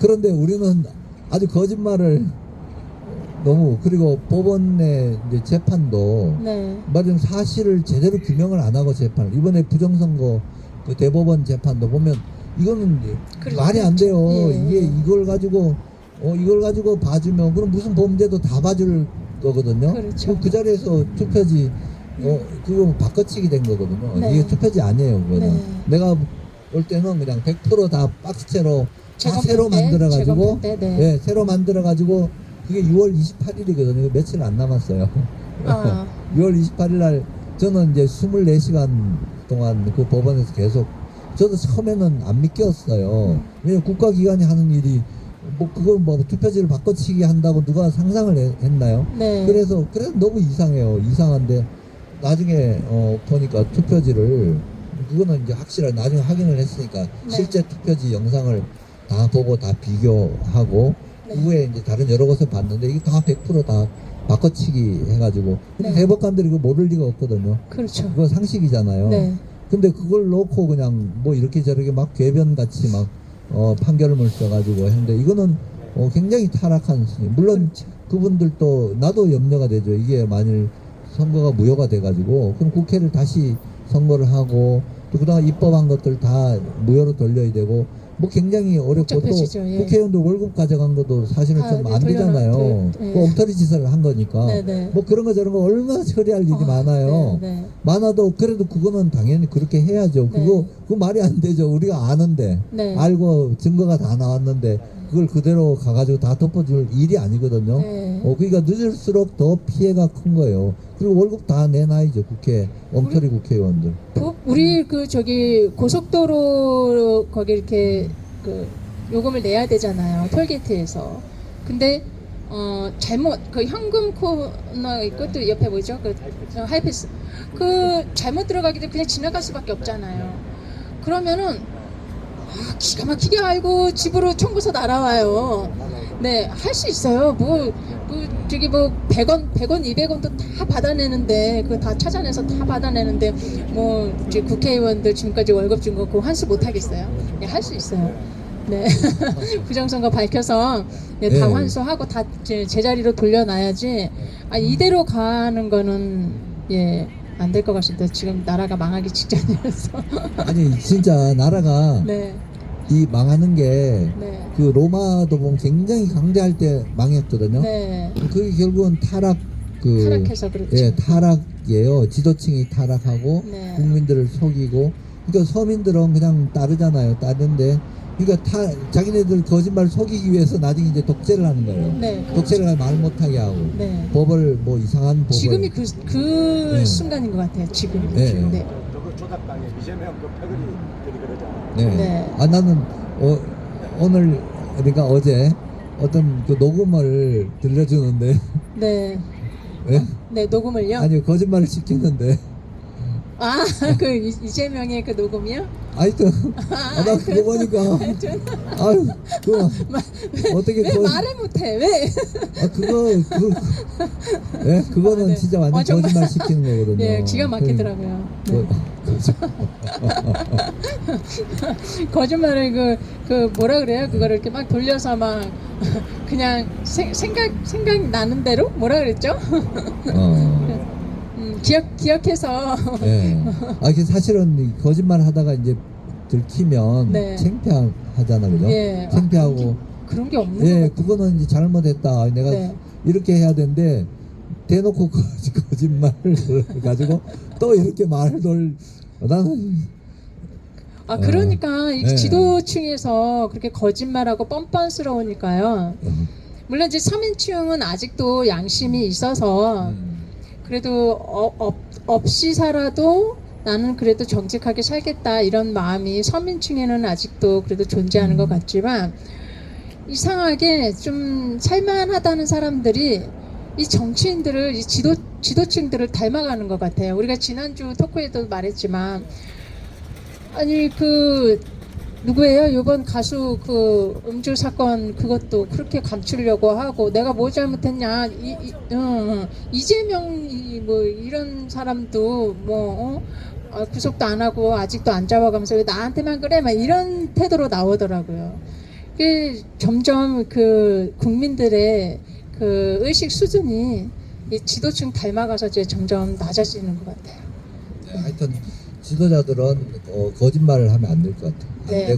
그런데 우리는 아주 거짓말을 너무 그리고 법원의 이제 재판도 네. 말하자면 사실을 제대로 규명을 안 하고 재판을 이번에 부정선거 그 대법원 재판도 보면 이거는 그렇죠. 말이 안 돼요. 예. 이게 이걸 가지고 어 이걸 가지고 봐주면 그럼 무슨 범죄도 다 봐줄 거거든요. 그렇죠. 그, 그 자리에서 투표지 어 그거 바꿔치기 된 거거든요. 네. 이게 투표지 아니에요. 그거는 네. 내가 볼 때는 그냥 100%다 박스채로 다 제거할 새로 때, 만들어 가지고 네. 예, 새로 만들어 가지고 그게 6월 28일이거든요. 며칠 안 남았어요. 아, 6월 28일 날 저는 이제 24시간 동안 그 법원에서 계속 저도 처음에는 안 믿겼어요. 왜냐면 국가기관이 하는 일이 뭐 그걸 뭐 투표지를 바꿔치기 한다고 누가 상상을 해- 했나요? 네. 그래서 그래서 너무 이상해요. 이상한데 나중에 어 보니까 투표지를 그거는 이제 확실하게 나중에 확인을 했으니까 네. 실제 투표지 영상을 다 보고 다 비교하고 네. 그 후에 이제 다른 여러 곳을 봤는데 이게 다 100%다 바꿔치기 해가지고 근데 네. 대법관들이 그거 모를 리가 없거든요. 그렇죠. 그건 상식이잖아요. 네. 근데 그걸 놓고 그냥 뭐 이렇게 저렇게 막 궤변 같이 막 어, 판결문을 써가지고 했는데 이거는 어, 굉장히 타락한 수준. 물론 그렇죠. 그분들도 나도 염려가 되죠. 이게 만일 선거가 무효가 돼가지고 그럼 국회를 다시 선거를 하고 또 그다음 입법한 것들 다 무효로 돌려야 되고 뭐 굉장히 어렵고 또 예. 국회의원들 월급 가져간 것도 사실은 아, 좀 네, 안 되잖아요. 돌려놔- 네. 그 엉터리 짓을 한 거니까 네 네. 뭐 그런 거 저런 거 얼마나 처리할 일이 아, 많아요. 네, 네. 많아도 그래도 그거는 당연히 그렇게 해야죠. 그거 네. 그거 말이 안 되죠. 우리가 아는데 네. 알고 증거가 다 나왔는데 그걸 그대로 가가지고 다 덮어줄 일이 아니거든요. 네. 어 그러니까 늦을수록 더 피해가 큰 거예요. 그리고 월급 다 내놔야죠. 국회 엉터리 국회의원들. 그, 우리 그 저기 고속도로 거기 이렇게 그 요금을 내야 되잖아요. 톨게이트에서. 근데 어 잘못 그 현금 코너 있것도 옆에 뭐죠? 그 어, 하이패스. 그 잘못 들어가기도 그냥 지나갈 수밖에 없잖아요. 그러면은 아, 기가 막히게 알고 집으로 청구서 날아와요. 네, 할 수 있어요. 뭐, 뭐, 저기 뭐, 100원, 100원, 200원도 다 받아내는데, 그거 다 찾아내서 다 받아내는데, 뭐, 이제 국회의원들 지금까지 월급 준 거 그거 환수 못 하겠어요? 네, 할 수 있어요. 네. 부정선거 밝혀서 네, 다 네. 환수하고 다 제- 제자리로 돌려놔야지, 아, 이대로 가는 거는, 예, 안 될 것 같습니다. 지금 나라가 망하기 직전이라서. 아니 진짜 나라가 네, 이 망하는 게 그 네. 로마도 보면 굉장히 강대할 때 망했거든요. 네. 그게 결국은 타락 그 타락해서 그렇죠. 예, 타락이에요. 지도층이 타락하고 네. 국민들을 속이고 그러니까 서민들은 그냥 따르잖아요. 따르는데 그러니까 타, 자기네들 거짓말 속이기 위해서 나중에 이제 독재를 하는 거예요. 네. 독재를 하면 말 못하게 하고 네. 법을 뭐 이상한 법을 지금이 그, 그 네. 순간인 것 같아요. 지금. 네. 네. 저거 조작당해 이재명 그 패거리 들이 그러잖아. 네. 네. 아 나는 어, 오늘 그러니까 어제 어떤 그 녹음을 들려주는데 네. 예? 네, 녹음을요? 아니 거짓말을 시키는데 아, 그 이- 이재명의 그 녹음이요? 하여튼 아, 나 그거 보니까 아유 그거 어떻게 왜그 말을 못해? 왜? 아 그거 그 예? 그거는 아, 네. 진짜 완전 어, 정말. 거짓말 시키는 거거든요. 예, 기가 막히더라고요. 그, 네. 거짓말을 그, 그 뭐라 그래요? 그거를 이렇게 막 돌려서 막 그냥 생, 생각 생각 나는 대로 뭐라 그랬죠? 어. 음, 기억 기억해서 예. 아, 그 사실은 이 거짓말 하다가 이제 들키면 네. 창피하잖아, 그죠? 예. 아, 창피하고. 그런 게 없는 예, 것 같아요. 그거는 이제 잘못했다. 내가 네. 이렇게 해야 되는데 대놓고 거- 거짓말을 가지고 또 이렇게 말을 돌. 나는 아 그러니까 이 네. 지도층에서 그렇게 거짓말하고 뻔뻔스러우니까요. 어, 물론 이제 서민층은 아직도 양심이 있어서 음, 그래도 어, 없, 없이 살아도 나는 그래도 정직하게 살겠다 이런 마음이 서민층에는 아직도 그래도 존재하는 것 같지만 이상하게 좀 살만하다는 사람들이 이 정치인들을 이 지도 지도층들을 닮아가는 것 같아요. 우리가 지난주 토크에도 말했지만 아니 그 누구예요? 이번 가수 그 음주 사건 그것도 그렇게 감추려고 하고 내가 뭐 잘못했냐? 이, 이, 어, 이재명이 뭐 이런 사람도 뭐 어? 아, 구속도 안 하고 아직도 안 잡아가면서 왜 나한테만 그래? 막 이런 태도로 나오더라고요. 그 점점 그 국민들의 그 의식 수준이 이 지도층 닮아가서 이제 점점 낮아지는 것 같아요. 네, 하여튼 지도자들은 어, 거짓말을 하면 안 될 것 같아요. 안 네. 되고